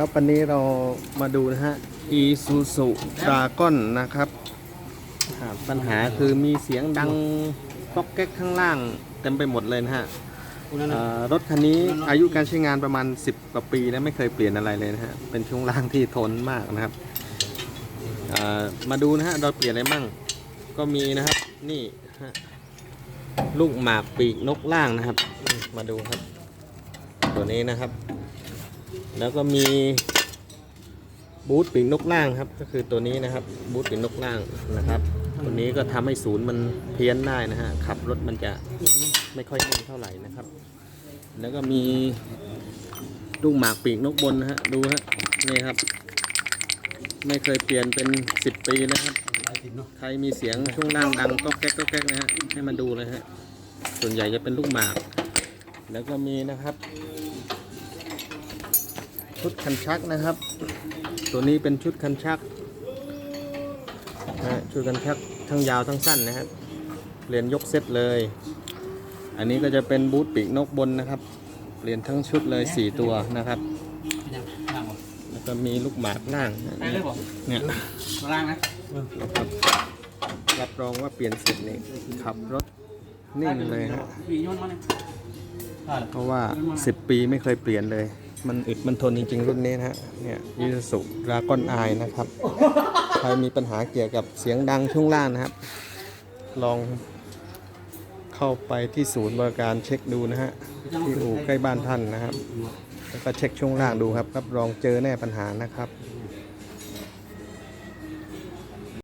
ครับ วันนี้เรามาดูนะฮะ Isuzu Dragon นะครับ ปัญหาคือมีเสียงดังป๊อกแก๊กข้างล่างเต็มไปหมดเลยนะฮะรถคันนี้อายุการใช้งานประมาณ 10 กว่าปีแล้วไม่เคยเปลี่ยนอะไรเลยนะฮะ เป็นช่วงล่างที่ทนมากนะครับ มาดูนะฮะ เราเปลี่ยนอะไรมั่งก็มีนะครับ นี่ลูกหมากปีกนกล่างนะครับ มาดูครับ ตัวนี้นะครับ แล้วก็มีบูทปีกนกล่างครับ ก็คือตัวนี้นะครับบูทปีกนกล่างนะครับตัวนี้ก็ทำให้ศูนย์มันเพี้ยนได้นะฮะขับรถมันจะไม่ค่อยนิ่งเท่าไหร่นะครับ แล้วก็มีลูกหมากปีกนกบนนะฮะดูฮะนี่ครับ ไม่เคยเปลี่ยนเป็น10ปีนะครับ ใครมีเสียงช่วงล่างดังก็แก๊กก็แก๊กนะฮะให้มาดูเลยฮะส่วนใหญ่จะเป็นลูกหมาก แล้วก็มีนะครับ ชุดคันชักนะครับ ตัวนี้เป็นชุดคันชักนะฮะชุดคันชักทั้งยาวทั้งสั้นนะครับเปลี่ยนยกเซตเลย อันนี้ก็จะเป็นบูทปีกนกบนนะครับเปลี่ยนทั้งชุดเลย 4 ตัวนะครับยังล่างบ่แล้วก็มีลูกหมากล่างได้เลยบ่เนี่ยล่างนะนะครับรับรองว่าเปลี่ยนเสร็จนี่ขับรถนิ่งเลยฮะมีโยนมาเนี่ยได้เพราะว่า 10 ปีไม่เคยเปลี่ยนเลย มันอึดมันทนจริง ๆ รุ่นนี้นะฮะ เนี่ยยูสุดราก้อนอายนะครับ ใครมีปัญหาเกี่ยวกับเสียงดังช่วงล่างนะครับ ลองเข้าไปที่ศูนย์บริการเช็คดูนะฮะ ที่อู่ใกล้บ้านท่านนะครับ แล้วก็เช็คช่วงล่างดูครับรับรองเจอแน่ปัญหานะครับ